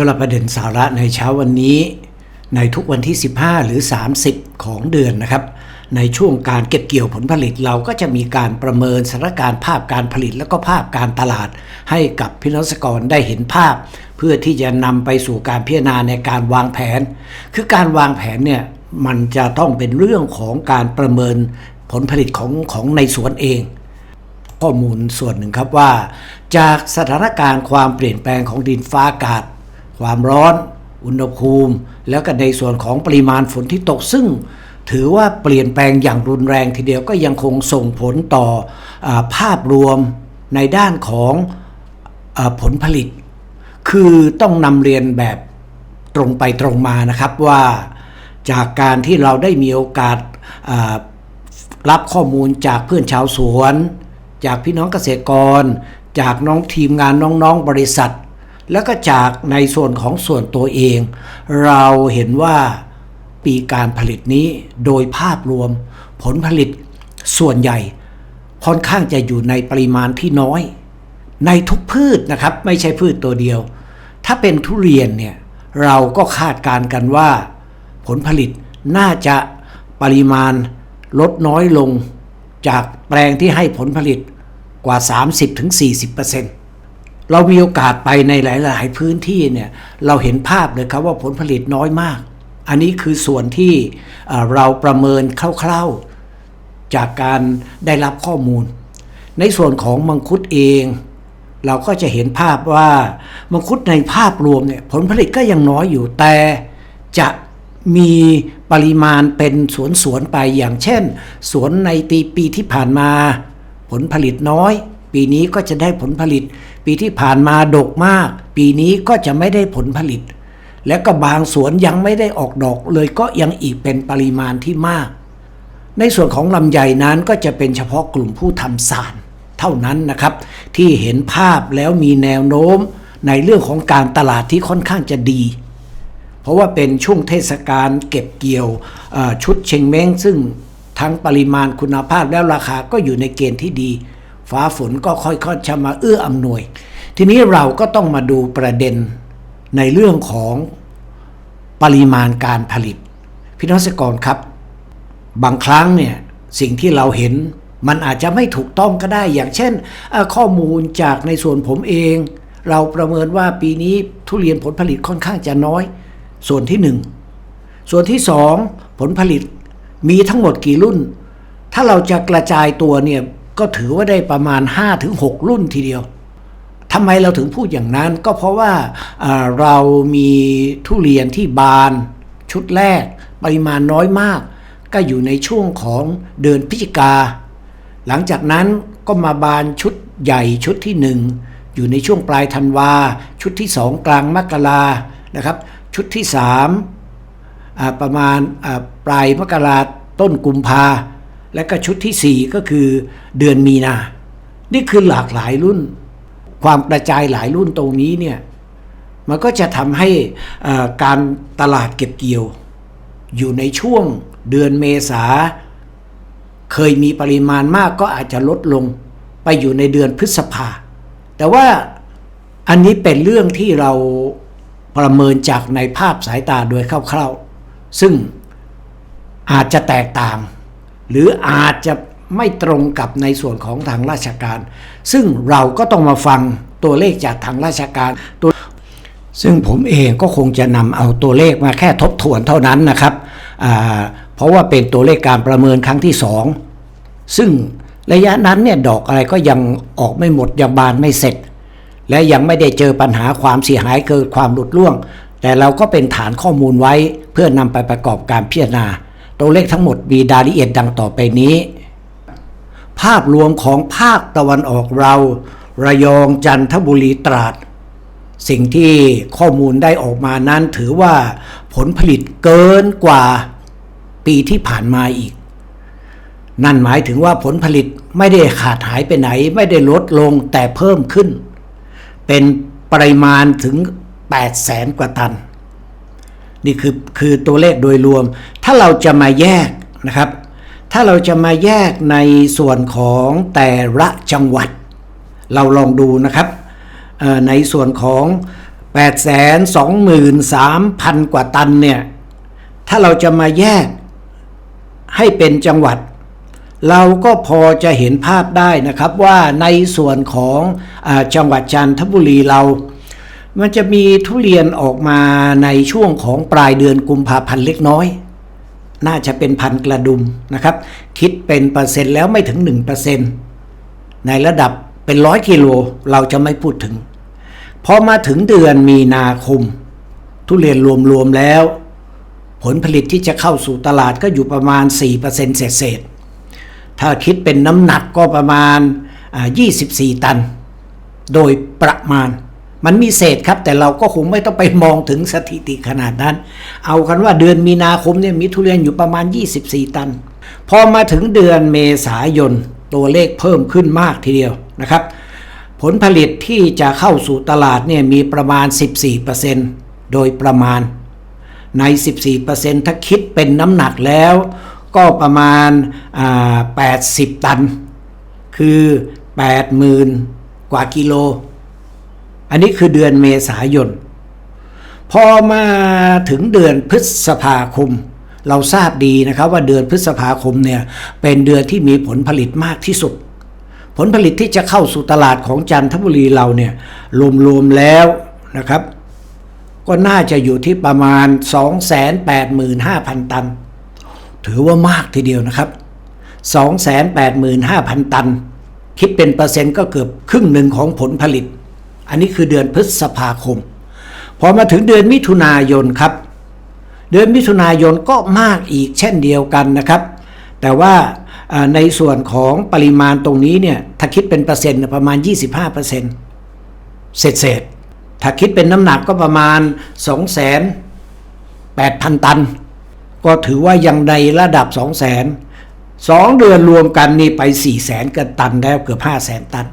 สำหรับประเด็นสาระในเช้าวันนี้ ในทุกวันที่ 15 หรือ 30 ของเดือนนะครับ ในช่วงการเก็บเกี่ยวผลผลิตเราก็จะมีการประเมินสถานการณ์ภาพการผลิตและก็ภาพการตลาด ให้กับพี่น้องเกษตรกรได้เห็นภาพ เพื่อที่จะนำไปสู่การพิจารณาในการวางแผน คือการวางแผนเนี่ยมันจะต้องเป็นเรื่องของการประเมินผลผลิตของของในสวนเองข้อมูลส่วนหนึ่งครับว่า จากสถานการณ์ความเปลี่ยนแปลงของดินฟ้าอากาศ ความร้อน อุณหภูมิ แล้วก็ในส่วนของปริมาณฝนที่ตกซึ่ง ถือว่าเปลี่ยนแปลงอย่างรุนแรงทีเดียวก็ยังคงส่งผลต่ออภาพรวมในด้านของอผลผลิต คือต้องนำเรียนแบบตรงไปตรงมานะครับว่าจากการที่เราได้มีโอกาสรับข้อมูลจากเพื่อนชาวสวน จากพี่น้องเกษตรกร จากน้องทีมงานน้องๆบริษัท แล้วก็จากในส่วนของส่วนตัวเอง เราเห็นว่าปีการผลิตนี้โดยภาพรวม ผลผลิตส่วนใหญ่ ค่อนข้างจะอยู่ในปริมาณที่น้อย ในทุกพืชนะครับ ไม่ใช่พืชตัวเดียว ถ้าเป็นทุเรียนเนี่ยเราก็คาดการณ์กันว่า ผลผลิตน่าจะปริมาณลดน้อยลงจากแปลงที่ให้ผลผลิตกว่า 30-40% เรามีโอกาสไปในหลาย ๆ พื้นที่เนี่ยเราเห็นภาพเลยครับว่าผลผลิตน้อยมาก อันนี้คือส่วนที่เราประเมินคร่าวๆจากการได้รับข้อมูล ในส่วนของมังคุดเอง เราก็จะเห็นภาพว่ามังคุดในภาพรวมเนี่ยผลผลิตก็ยังน้อยอยู่แต่จะมีปริมาณเป็นสวนสวนๆไปอย่างเช่น สวนในปีปีที่ผ่านมา ผลผลิตน้อย ปีนี้ก็จะได้ผลผลิต ปีที่ผ่านมาดกมาก ปีนี้ก็จะไม่ได้ผลผลิต และก็บางสวนยังไม่ได้ออกดอกเลยก็ยังอีกเป็นปริมาณที่มาก ในส่วนของลำไยนั้นก็จะเป็นเฉพาะกลุ่มผู้ทำสารเท่านั้นนะครับ ที่เห็นภาพแล้วมีแนวโน้มในเรื่องของการตลาดที่ค่อนข้างจะดี เพราะว่าเป็นช่วงเทศกาลเก็บเกี่ยวชุดเชงเม้งซึ่งทั้งปริมาณคุณภาพและราคาก็อยู่ในเกณฑ์ที่ดี ฟ้าฝนก็ค่อยๆจะมาเอื้ออำนวย ทีนี้เราก็ต้องมาดูประเด็นในเรื่องของปริมาณการผลิต พี่น้องเกษตรกรครับ บางครั้งเนี่ยสิ่งที่เราเห็นมันอาจจะไม่ถูกต้องก็ได้ อย่างเช่น ข้อมูลจากในส่วนผมเอง เราประเมินว่าปีนี้ทุเรียนผลผลิตค่อนข้างจะน้อย ส่วนที่หนึ่งส่วนที่สองผลผลิตมีทั้งหมดกี่รุ่น ถ้าเราจะกระจายตัวเนี่ย ก็ถือว่าได้ประมาณ 5-6 รุ่นทีเดียวทำไมเราถึงพูดอย่างนั้น ก็เพราะว่าเรามีทุเรียนที่บาน ชุดแรก ปริมาณน้อยมาก ก็อยู่ในช่วงของเดือนพฤศจิกา หลังจากนั้นก็มาบานชุดใหญ่ชุดที่หนึ่งอยู่ในช่วงปลายธันวา ชุดที่สองกลางมกรานะครับ ชุดที่สามประมาณปลายมกราต้นกุมภา และก็ชุดที่สี่ก็คือเดือนมีนา นี่คือหลากหลายรุ่น ความกระจายหลายรุ่นตรงนี้เนี่ย มันก็จะทำให้การตลาดเก็บเกี่ยว อยู่ในช่วงเดือนเมษา เคยมีปริมาณมากก็อาจจะลดลงไปอยู่ในเดือนพฤษภา แต่ว่าอันนี้เป็นเรื่องที่เราประเมินจากในภาพสายตาโดยคร่าวๆ ซึ่งอาจจะแตกต่าง หรืออาจจะไม่ตรงกับในส่วนของทางราชการ ซึ่งเราก็ต้องมาฟังตัวเลขจากทางราชการตัวซึ่งผมเองก็คงจะนำเอาตัวเลขมาแค่ทบทวนเท่านั้นนะครับ เพราะว่าเป็นตัวเลขการประเมินครั้งที่สองซึ่งระยะนั้นเนี่ยดอกอะไรก็ยังออกไม่หมดยังบานไม่เสร็จ และยังไม่ได้เจอปัญหาความเสียหายเกิดความหลุดร่วง แต่เราก็เป็นฐานข้อมูลไว้เพื่อนำไปประกอบการพิจารณา ตัวเลขทั้งหมดมีรายละเอียดดังต่อไปนี้ ภาพรวมของภาคตะวันออกเรา ระยองจันทบุรีตราด สิ่งที่ข้อมูลได้ออกมานั้นถือว่าผลผลิตเกินกว่าปีที่ผ่านมาอีก นั่นหมายถึงว่าผลผลิตไม่ได้ขาดหายไปไหน ไม่ได้ลดลงแต่เพิ่มขึ้น เป็นปริมาณถึง8แสนกว่าตัน นี่คือคือตัวเลขโดยรวม ถ้าเราจะมาแยกนะครับ ถ้าเราจะมาแยกในส่วนของแต่ละจังหวัด เราลองดูนะครับในส่วนของ 8 2 3 0 0 0 กว่าตันเนี่ย ถ้าเราจะมาแยกให้เป็นจังหวัด เราก็พอจะเห็นภาพได้นะครับว่าในส่วนของอจังหวัดจันทบุรีเรา มันจะมีทุเรียนออกมาในช่วงของปลายเดือนกุมภาพันธ์เล็กน้อย น่าจะเป็นพันกระดุมนะครับ คิดเป็นเปอร์เซ็นต์แล้วไม่ถึง 1%ในระดับเป็นร้อยกิโลเราจะไม่พูดถึง พอมาถึงเดือนมีนาคม ทุเรียนรวม ๆ แล้ว ผลผลิตที่จะเข้าสู่ตลาดก็อยู่ประมาณ 4%เศษๆถ้าคิดเป็นน้ำหนักก็ประมาณอ่า24 ตัน โดยประมาณ มันมีเศษครับ แต่เราก็คงไม่ต้องไปมองถึงสถิติขนาดนั้น เอากันว่าเดือนมีนาคมเนี่ยมีทุเรียนอยู่ประมาณ 24 ตัน พอมาถึงเดือนเมษายนตัวเลขเพิ่มขึ้นมากทีเดียวนะครับ ผลผลิตที่จะเข้าสู่ตลาดเนี่ยมีประมาณ 14%โดยประมาณ ใน 14%ถ้าคิดเป็นน้ำหนักแล้ว ก็ประมาณา80 ตัน คือ 80,000 กว่ากิโล อันนี้คือเดือนเมษายน พอมาถึงเดือนพฤษภาคม เราทราบดีนะครับว่าเดือนพฤษภาคมเนี่ยเป็นเดือนที่มีผลผลิตมากที่สุด ผลผลิตที่จะเข้าสู่ตลาดของจันทบุรีเราเนี่ยรวมๆแล้วนะครับ ก็น่าจะอยู่ที่ประมาณ 285,000 ตัน ถือว่ามากทีเดียวนะครับ 285,000 ตัน คิดเป็นเปอร์เซ็นต์ก็เกือบครึ่งหนึ่งของผลผลิต อันนี้คือเดือนพฤษภาคม พอมาถึงเดือนมิถุนายนครับ เดือนมิถุนายนก็มากอีกเช่นเดียวกันนะครับ แต่ว่าในส่วนของปริมาณตรงนี้เนี่ยถ้าคิดเป็นเปอร์เซ็นต์เนี่ยประมาณ 25%เศษเศษถ้าคิดเป็นน้ำหนักก็ประมาณ 2 8 0 0 0 ตัน ก็ถือว่ายังในระดับ 2 0 0 0 0 0สองเดือนรวมกันนี่ไป 4 0 0 0 0 0กันตันแล้วเกือบ 5 0 0 0 0 0 ตัน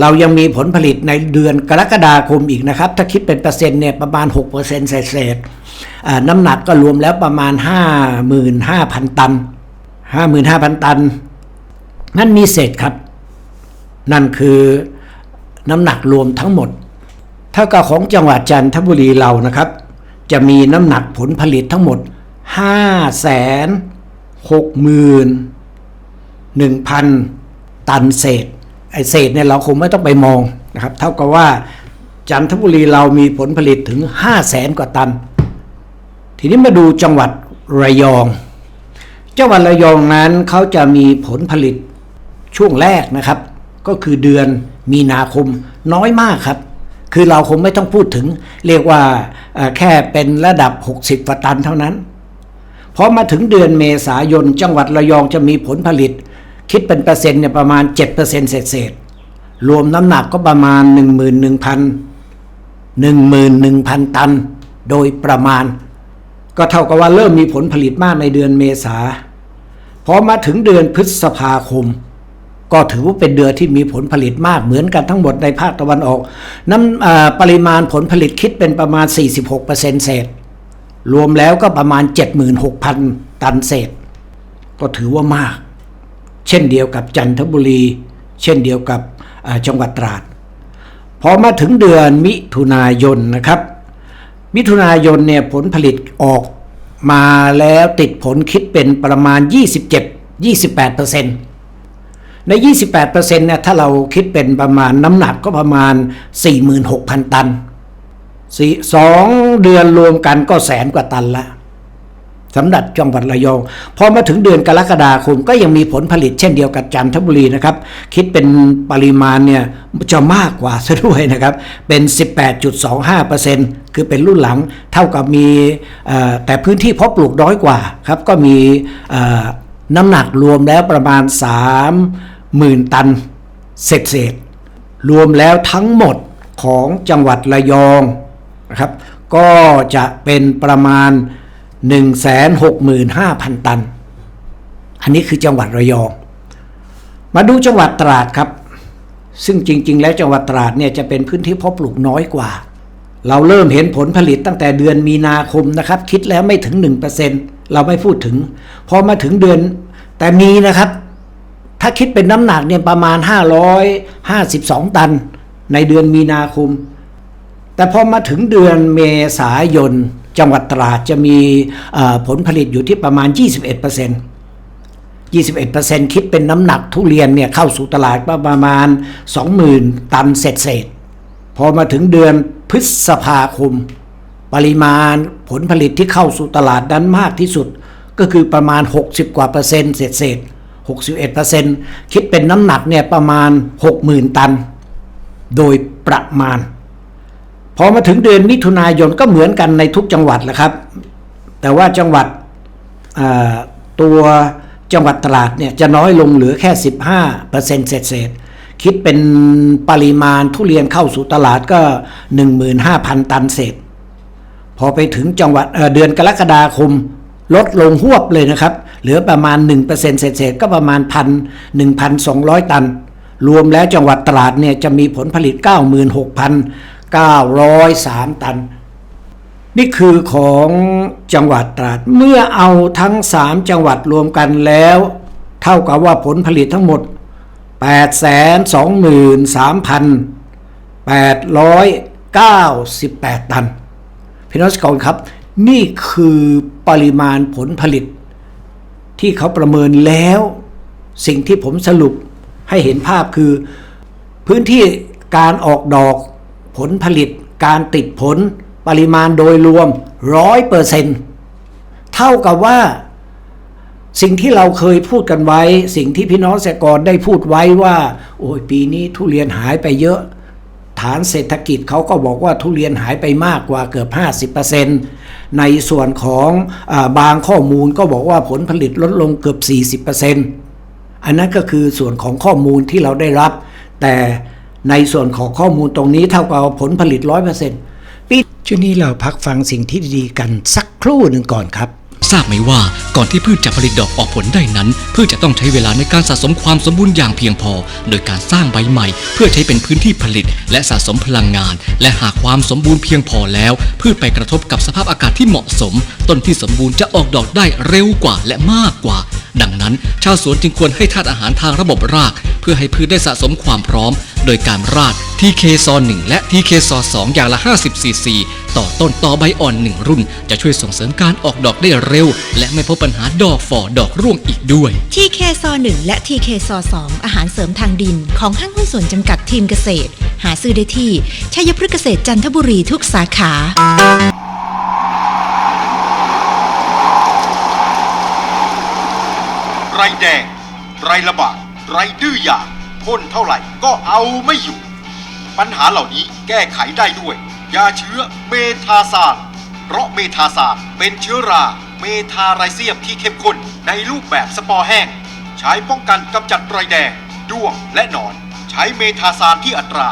เรายังมีผลผลิตในเดือนกรกฎาคมอีกนะครับ ถ้าคิดเป็นเปอร์เซ็นต์เนี่ยประมาณ 6%เศษเศษน้ำหนักก็รวมแล้วประมาณ 55,000 ตัน 55,000 ตัน นั่นมีเศษครับ นั่นคือน้ำหนักรวมทั้งหมดเท่ากับของจังหวัดจันทบุรีเรานะครับ จะมีน้ำหนักผลผลิตทั้งหมด 5 6 1 0 0 0 ตันเศษ ไอเศษเนี่ยเราคงไม่ต้องไปมองนะครับ เท่ากับว่าจันทบุรีเรามีผลผลิตถึง 5 0 0แสนกว่าตัน ทีนี้มาดูจังหวัดระยอง จังหวัดระยองนั้นเขาจะมีผลผลิตช่วงแรกนะครับ ก็คือเดือนมีนาคมน้อยมากครับ คือเราคงไม่ต้องพูดถึง เรียกว่าแค่เป็นระดับ 60กว่าตันเท่านั้นพอมาถึงเดือนเมษายนจังหวัดระยองจะมีผลผลิต คิดเป็นเปอร์เซ็นต์เนี่ยประมาณ 7%เศษเศษรวมน้ำหนักก็ประมาณ 11,000 11,000 ตัน โดยประมาณ ก็เท่ากับว่าเริ่มมีผลผลิตมากในเดือนเมษาพอมาถึงเดือนพฤษภาคม ก็ถือว่าเป็นเดือนที่มีผลผลิตมากเหมือนกันทั้งหมดในภาคตะวันออก น้ำปริมาณผลผลิตคิดเป็นประมาณ 46%เศษ รวมแล้วก็ประมาณ 76,000 ตันเศษ ก็ถือว่ามาก เช่นเดียวกับจันทบุรี เช่นเดียวกับจังหวัดตราด พอมาถึงเดือนมิถุนายนนะครับ มิถุนายนเนี่ยผลผลิตออกมาแล้วติดผลคิดเป็นประมาณ 27-28%ใน 28%เนี่ยถ้าเราคิดเป็นประมาณน้ำหนักก็ประมาณ 46,000 ตันสองเดือนรวมกันก็แสนกว่าตันละ สำหรับจังหวัดระยอง พอมาถึงเดือนกรกฎาคมก็ยังมีผลผลิตเช่นเดียวกับจันทบุรีนะครับ คิดเป็นปริมาณเนี่ยจะมากกว่าซะด้วยนะครับ เป็น 18.25%คือเป็นรุ่นหลังเท่ากับมีแต่พื้นที่เพาะปลูกน้อยกว่าครับ ก็มีน้ำหนักรวมแล้วประมาณ 30,000 ตันเศษเศษๆรวมแล้วทั้งหมดของจังหวัดระยองนะครับ ก็จะเป็นประมาณ 165,000 ตัน อันนี้คือจังหวัดระยอง มาดูจังหวัดตราดครับ ซึ่งจริง ๆ แล้วจังหวัดตราดเนี่ยจะเป็นพื้นที่เพาะปลูกน้อยกว่า เราเริ่มเห็นผลผลิตตั้งแต่เดือนมีนาคมนะครับ คิดแล้วไม่ถึง 1%เราไม่พูดถึง พอมาถึงเดือนแต่มีนะครับ ถ้าคิดเป็นน้ำหนักเนี่ยประมาณ 552 ตัน ในเดือนมีนาคม แต่พอมาถึงเดือนเมษายน จังหวัดตราดจะมีผลผลิตอยู่ที่ประมาณ 21% 21%คิดเป็นน้ำหนักทุเรียนเนี่ยเข้าสู่ตลาดประมาณ 20,000 ตันเศษเศษๆพอมาถึงเดือนพฤษภาคม ปริมาณผลผลิตที่เข้าสู่ตลาดนั้นมากที่สุด ก็คือประมาณ 60 กว่าเปอร์เซ็นต์เศษเศษ61เปอร์เซ็นต์คิดเป็นน้ำหนักเนี่ยประมาณ 60,000 ตัน โดยประมาณ พอมาถึงเดือนมิถุนายนก็เหมือนกันในทุกจังหวัดแหละครับ แต่ว่าจังหวัดตัวจังหวัดตราดเนี่ยจะน้อยลงเหลือแค่ 15เปอร์เซ็นต์เศษคิดเป็นปริมาณทุเรียนเข้าสู่ตลาดก็ 15,000 ตันเศษ พอไปถึงจังหวัดเเดือนกรกฎาคมลดลงหวบเลยนะครับ เหลือประมาณ 1%เศษก็ประมาณพัน1,200ตัน รวมแล้วจังหวัดตราดเนี่ยจะมีผลผลิต 903 ตัน นี่คือของจังหวัดตราด เมื่อเอาทั้ง 3 จังหวัดรวมกันแล้ว เท่ากับว่าผลผลิตทั้งหมด 823,898 ตัน พี่น้องสกอรครับ นี่คือปริมาณผลผลิต ที่เขาประเมินแล้ว สิ่งที่ผมสรุปให้เห็นภาพคือ พื้นที่การออกดอก ผลผลิตการติดผลปริมาณโดยรวมร้อยเปอร์เซ็นเท่ากับว่า สิ่งที่เราเคยพูดกันไว้ สิ่งที่พี่น้องเกษตรกรได้พูดไว้ว่า โอ้ยปีนี้ทุเรียนหายไปเยอะ ฐานเศรษฐกิจเขาก็บอกว่าทุเรียนหายไปมากกว่าเกือบ 50%ในส่วนของอบางข้อมูลก็บอกว่าผลผลิตลดลงเกือบ 40%อันนั้นก็คือส่วนของข้อมูลที่เราได้รับ แต่ ในส่วนของข้อมูลตรงนี้เท่ากับผลผลิต 100%ปีช่วงนี้เราพักฟังสิ่งที่ดีๆกันสักครู่หนึ่งก่อนครับทราบไหมว่าก่อนที่พืชจะผลิตดอกออกผลได้นั้น พืชจะต้องใช้เวลาในการสะสมความสมบูรณ์อย่างเพียงพอ โดยการสร้างใบใหม่ เพื่อใช้เป็นพื้นที่ผลิต และสะสมพลังงาน และหากความสมบูรณ์เพียงพอแล้ว พืชไปกระทบกับสภาพอากาศที่เหมาะสม ต้นที่สมบูรณ์จะออกดอกได้เร็วกว่าและมากกว่า ดังนั้น ชาวสวนจึงควรให้ธาตุอาหารทางระบบราก เพื่อให้พืชได้สะสมความพร้อม โดยการราด TK ซอ1และ TK ซอ2อย่างละ 50ซีซีต่อต้นต่อใบอ่อน 1 รุ่น จะช่วยส่งเสริมการออกดอกได้เร็ว และไม่พบปัญหาดอกฝ่อดอกร่วงอีกด้วย TK ซอ1และ TK ซอ2อาหารเสริมทางดิน ของห้างหุ้นส่วนจำกัดทีมเกษตร หาซื้อได้ที่ชัยพฤกษเกษตรจันทบุรีทุกสาขา ไร แดง ไรระบาดไรดื้อยาพ่นเท่าไหร่ก็เอาไม่อยู่ ปัญหาเหล่านี้แก้ไขได้ด้วย ยาเชื้อเมทาซานเพราะเมทาซานเป็นเชื้อราเมทาไรเซียมที่เข้มข้นในรูปแบบสปอร์แห้ง ใช้ป้องกันกำจัดไรแดง ด้วงและหนอน ใช้เมทาซานที่อัตรา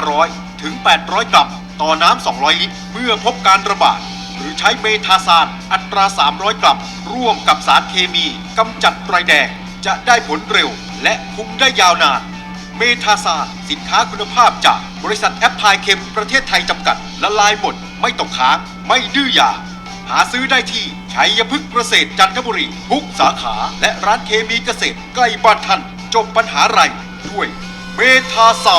500 ถึง 800 กรัมต่อน้ำ 200 ลิตร เมื่อพบการระบาด หรือใช้เมทาซานอัตรา 300 กรัม ร่วมกับสารเคมีกำจัดไรแดงจะได้ผลเร็ว และคุมได้ยาวนาน เมทาซานสินค้าคุณภาพจากบริษัทแอปพลายเคมประเทศไทยจำกัด ละลายหมด ไม่ตกค้าง ไม่ดื้อยา หาซื้อได้ที่ชัยพฤกษ์เกษตรจันทบุรี ทุกสาขาและร้านเคมีเกษตรใกล้บ้านท่าน จบปัญหาไรด้วยเมทาซา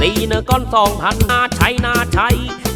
สีเนก้อนสองพันนาใช้นาใช้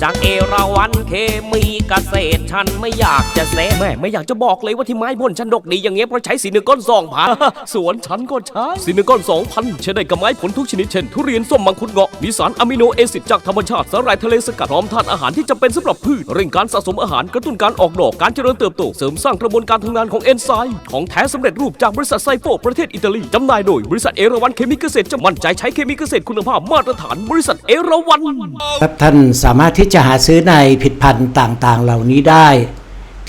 จากเอราวันเคมีเกษตรฉันไม่อยากจะเซแม่ไม่อยากจะบอกเลยว่าที่ไม้บนฉันดกดีอย่างเงี้ยเพราะใช้สีเนก้อนสองพันสวนฉันก็ใช้สีเนก้อนสองพันใช้ได้กับไม้ผลทุกชนิดเช่นทุเรียนส้มมังคุดเงาะมีสารอะมิโนแอซิดจากธรรมชาติสาหร่ายทะเลสกัดพร้อมธาตุอาหารที่จำเป็นสำหรับพืชเร่งการสะสมอาหารกระตุ้นการออกดอกการเจริญเติบโตเสริมสร้างกระบวนการทำงานของเอนไซม์ของแท้สำเร็จรูปจากบริษัทไซโฟประเทศอิตาลีจำหน่ายโดยบริษัทเอราวันเคมีเกษตรจะมั่นใจใช้เคมีเกษตรคุณภาพมาตรฐานารบริษัทเอราวันครับท่านสามารถที่จะหาซื้อในผลิตภัณฑ์ต่างๆ เหล่านี้ได้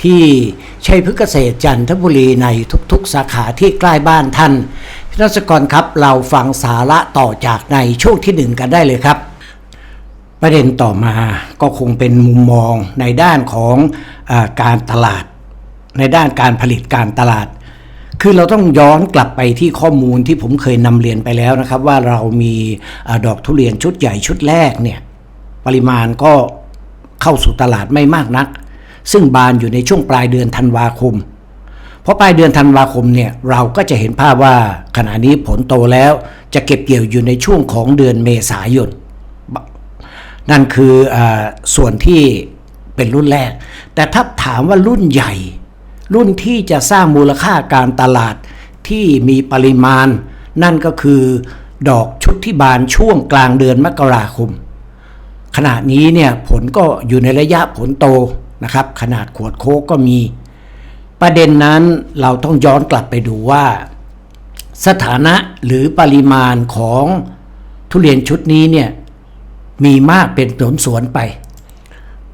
ที่ชัยพฤกษเกษตรจันทบุรีในทุกๆ สาขาที่ใกล้บ้านท่านพี่รัศกรครับเราฟังสาระต่อจากในช่วงที่หนึ่งกันได้เลยครับ ประเด็นต่อมาก็คงเป็นมุมมองในด้านของอการตลาด ในด้านการผลิตการตลาด คือเราต้องย้อนกลับไปที่ข้อมูลที่ผมเคยนำเรียนไปแล้วนะครับ ว่าเรามีอดอกทุเรียนชุดใหญ่ชุดแรกเนี่ยปริมาณก็เข้าสู่ตลาดไม่มากนัก ซึ่งบานอยู่ในช่วงปลายเดือนธันวาคมเพราะปลายเดือนธันวาคมเนี่ยเราก็จะเห็นภาพว่าขณะนี้ผลโตแล้วจะเก็บเกี่ยวอยู่ในช่วงของเดือนเมษายน นั่นคืออส่วนที่เป็นรุ่นแรก แต่ถ้าถามว่ารุ่นใหญ่ รุ่นที่จะสร้างมูลค่าการตลาดที่มีปริมาณ นั่นก็คือ ดอกชุดที่บานช่วงกลางเดือนมกราคม ขณะนี้เนี่ยผลก็อยู่ในระยะผลโตนะครับ ขนาดขวดโค้กก็มี ประเด็นนั้นเราต้องย้อนกลับไปดูว่า สถานะหรือปริมาณของทุเรียนชุดนี้เนี่ยมีมากเป็นสวนสวนไป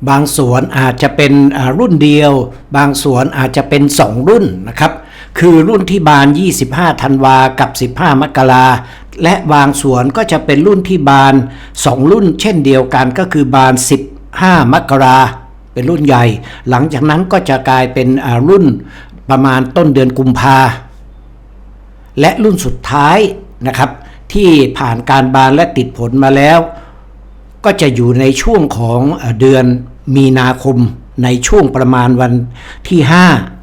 บางสวนอาจจะเป็นรุ่นเดียว บางสวนอาจจะเป็น 2 รุ่นนะครับ คือรุ่นที่บาน 25 ธันวากับ 15 มกราและบางสวนก็จะเป็นรุ่นที่บาน 2 รุ่นเช่นเดียวกันก็คือบาน 15 มกราเป็นรุ่นใหญ่ หลังจากนั้นก็จะกลายเป็นรุ่นประมาณต้นเดือนกุมภาและรุ่นสุดท้ายนะครับ ที่ผ่านการบานและติดผลมาแล้ว ก็จะอยู่ในช่วงของเดือน มีนาคมในช่วงประมาณวันที่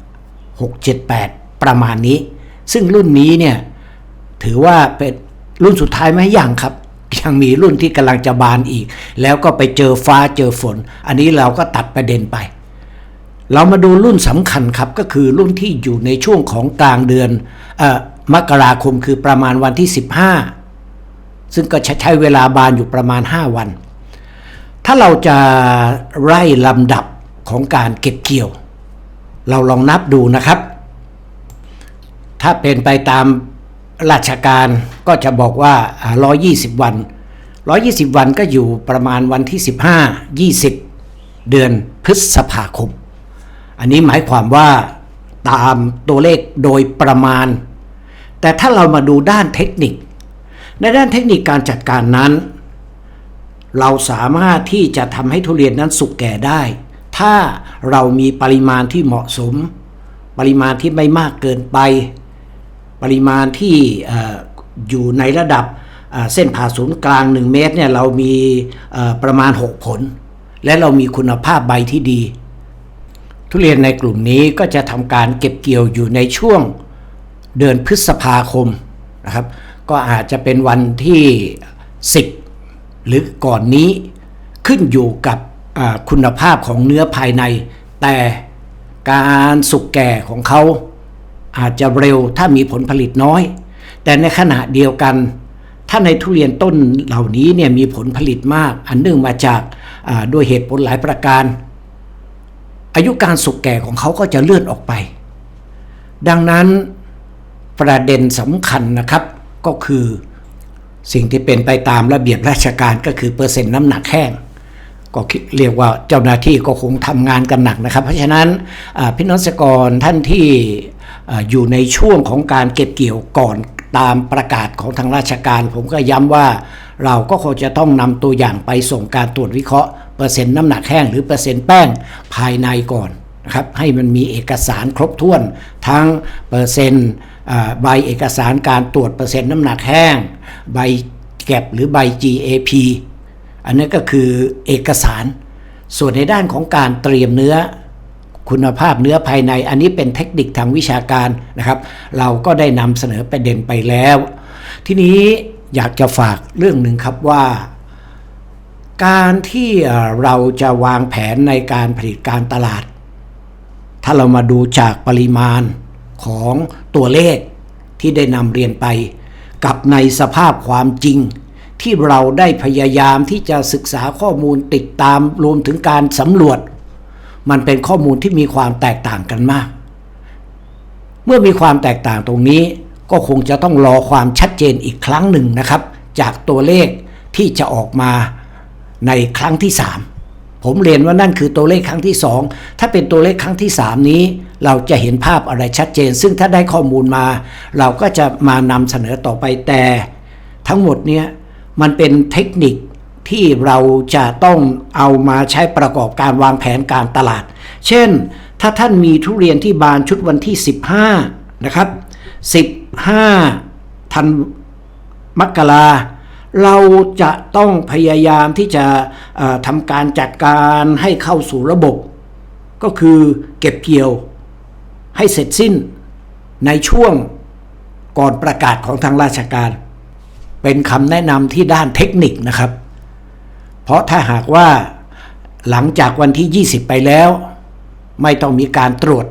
5 6 7 8 ประมาณนี้ ซึ่งรุ่นนี้เนี่ยถือว่าเป็นรุ่นสุดท้ายไหมยังครับ ยังมีรุ่นที่กำลังจะบานอีก แล้วก็ไปเจอฟ้าเจอฝน อันนี้เราก็ตัดประเด็นไป เรามาดูรุ่นสำคัญครับก็คือรุ่นที่อยู่ในช่วงของกลางเดือนอมกราคมคือประมาณวันที่ 15 ซึ่งก็ใช้เวลาบานอยู่ประมาณ 5 วัน ถ้าเราจะไล่ลำดับของการเก็บเกี่ยว เราลองนับดูนะครับ ถ้าเป็นไปตามราชการก็จะบอกว่า 120 วัน 120 วันก็อยู่ประมาณวันที่ 15 20 เดือนพฤษภาคม อันนี้หมายความว่าตามตัวเลขโดยประมาณ แต่ถ้าเรามาดูด้านเทคนิค ในด้านเทคนิคการจัดการนั้น เราสามารถที่จะทำให้ทุเรียนนั้นสุกแก่ได้ ถ้าเรามีปริมาณที่เหมาะสม ปริมาณที่ไม่มากเกินไป ปริมาณที่ออยู่ในระดับเส้นผ่าศูนย์กลาง 1 เมตรเนี่ยเรามีประมาณ 6 ผล และเรามีคุณภาพใบที่ดี ทุเรียนในกลุ่มนี้ก็จะทำการเก็บเกี่ยวอยู่ในช่วงเดือนพฤษภาคมนะครับ ก็อาจจะเป็นวันที่ 10 หรือก่อนนี้ขึ้นอยู่กับคุณภาพของเนื้อภายใน แต่การสุกแก่ของเขาอาจจะเร็วถ้ามีผลผลิตน้อย แต่ในขณะเดียวกัน ถ้าในทุเรียนต้นเหล่านี้เนี่ยมีผลผลิตมาก อันเนื่องมาจากาด้วยเหตุผลหลายประการ อายุการสุกแก่ของเขาก็จะเลื่อนออกไป ดังนั้นประเด็นสำคัญนะครับก็คือ สิ่งที่เป็นไปตามระเบียบราชการก็คือเปอร์เซ็นต์น้ำหนักแห้งก็เรียกว่าเจ้าหน้าที่ก็คงทำงานกันหนักนะครับ เพราะฉะนั้นพี่น้องเกษตรกรท่านที่อยู่ในช่วงของการเก็บเกี่ยวก่อนตามประกาศของทางราชการ ผมก็ย้ำว่าเราก็คงจะต้องนำตัวอย่างไปส่งการตรวจวิเคราะห์เปอร์เซ็นต์น้ำหนักแห้งหรือเปอร์เซ็นต์แป้งภายในก่อนนะครับให้มันมีเอกสารครบถ้วนทั้งเปอร์เซ็นต์ ใบเอกสารการตรวจเปอร์เซ็นต์น้ำหนักแห้ง ใบแก็บหรือใบ GAP อันนี้ก็คือเอกสาร ส่วนในด้านของการเตรียมเนื้อคุณภาพเนื้อภายใน อันนี้เป็นเทคนิคทางวิชาการนะครับ เราก็ได้นำเสนอประเด็นไปแล้ว ทีนี้อยากจะฝากเรื่องหนึ่งครับว่า การที่เอ่อเราจะวางแผนในการผลิตการตลาด ถ้าเรามาดูจากปริมาณ ของตัวเลขที่ได้นำเรียนไป กับในสภาพความจริง ที่เราได้พยายามที่จะศึกษาข้อมูลติดตามรวมถึงการสำรวจ มันเป็นข้อมูลที่มีความแตกต่างกันมาก เมื่อมีความแตกต่างตรงนี้ ก็คงจะต้องรอความชัดเจนอีกครั้งหนึ่งนะครับ จากตัวเลขที่จะออกมาในครั้งที่ 3 ผมเรียนว่านั่นคือตัวเลขครั้งที่ 2 ถ้าเป็นตัวเลขครั้งที่ 3 นี้ เราจะเห็นภาพอะไรชัดเจน ซึ่งถ้าได้ข้อมูลมา เราก็จะมานำเสนอต่อไปแต่ ทั้งหมดเนี้ยมันเป็นเทคนิคที่เราจะต้องเอามาใช้ประกอบการวางแผนการตลาด เช่น ถ้าท่านมีทุเรียนที่บานชุดวันที่ 15 นะครับ 15ธันมกรา เราจะต้องพยายามที่จะทำการจัดการให้เข้าสู่ระบบ ก็คือเก็บเกี่ยวให้เสร็จสิ้นในช่วงก่อนประกาศของทางราชการ เป็นคำแนะนำที่ด้านเทคนิคนะครับ เพราะถ้าหากว่าหลังจากวันที่ 20 ไปแล้ว ไม่ต้องมีการตรวจ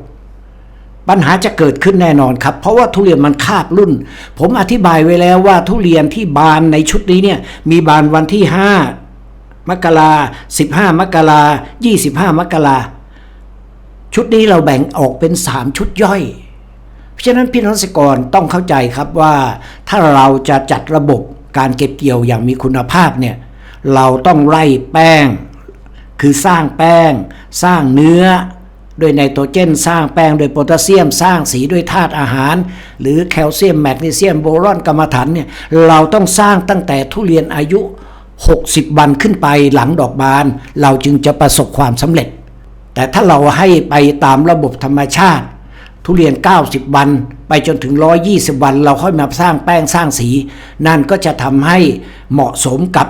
ปัญหาจะเกิดขึ้นแน่นอนครับ เพราะว่าทุเรียนมันคาบรุ่น ผมอธิบายไว้แล้วว่าทุเรียนที่บานในชุดนี้เนี่ยมีบานวันที่ 5 มกรา15มกรา25มกราชุดนี้เราแบ่งออกเป็น 3 ชุดย่อย เพราะฉะนั้นพี่น้องเกษตรกรต้องเข้าใจครับว่า ถ้าเราจะจัดระบบการเก็บเกี่ยวอย่างมีคุณภาพเนี่ยเราต้องไล่แป้ง คือสร้างแป้ง สร้างเนื้อ ด้วยไนโตรเจน สร้างแป้งโดยโพแทสเซียม สร้างสีด้วยธาตุอาหาร หรือแคลเซียมแมกนีเซียมโบรอนกรรมฐานเนี่ยเราต้องสร้างตั้งแต่ทุเรียนอายุ 60 วันขึ้นไปหลังดอกบาน เราจึงจะประสบความสำเร็จ แต่ถ้าเราให้ไปตามระบบธรรมชาติ ทุเรียน 90 วัน ไปจนถึง 120 วัน เราค่อยมาสร้างแป้งสร้างสี นั่นก็จะทำให้เหมาะสมกับ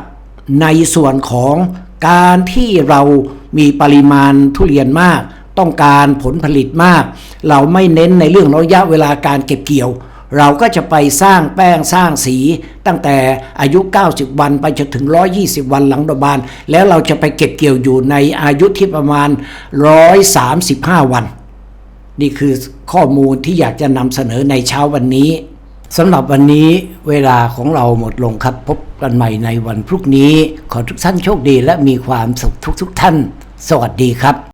ในส่วนของการที่เรามีปริมาณทุเรียนมาก ต้องการผลผลิตมาก เราไม่เน้นในเรื่องระยะเวลาการเก็บเกี่ยว เราก็จะไปสร้างแป้งสร้างสี ตั้งแต่อายุ 90 วันไปจนถึง 120 วันหลังดอกบาน แล้วเราจะไปเก็บเกี่ยวอยู่ในอายุที่ประมาณ 135 วัน นี่คือข้อมูลที่อยากจะนำเสนอในเช้าวันนี้สำหรับวันนี้เวลาของเราหมดลงครับ พบกันใหม่ในวันพรุ่งนี้ ขอทุกท่านโชคดีและมีความสุขทุกๆทท่าน สวัสดีครับ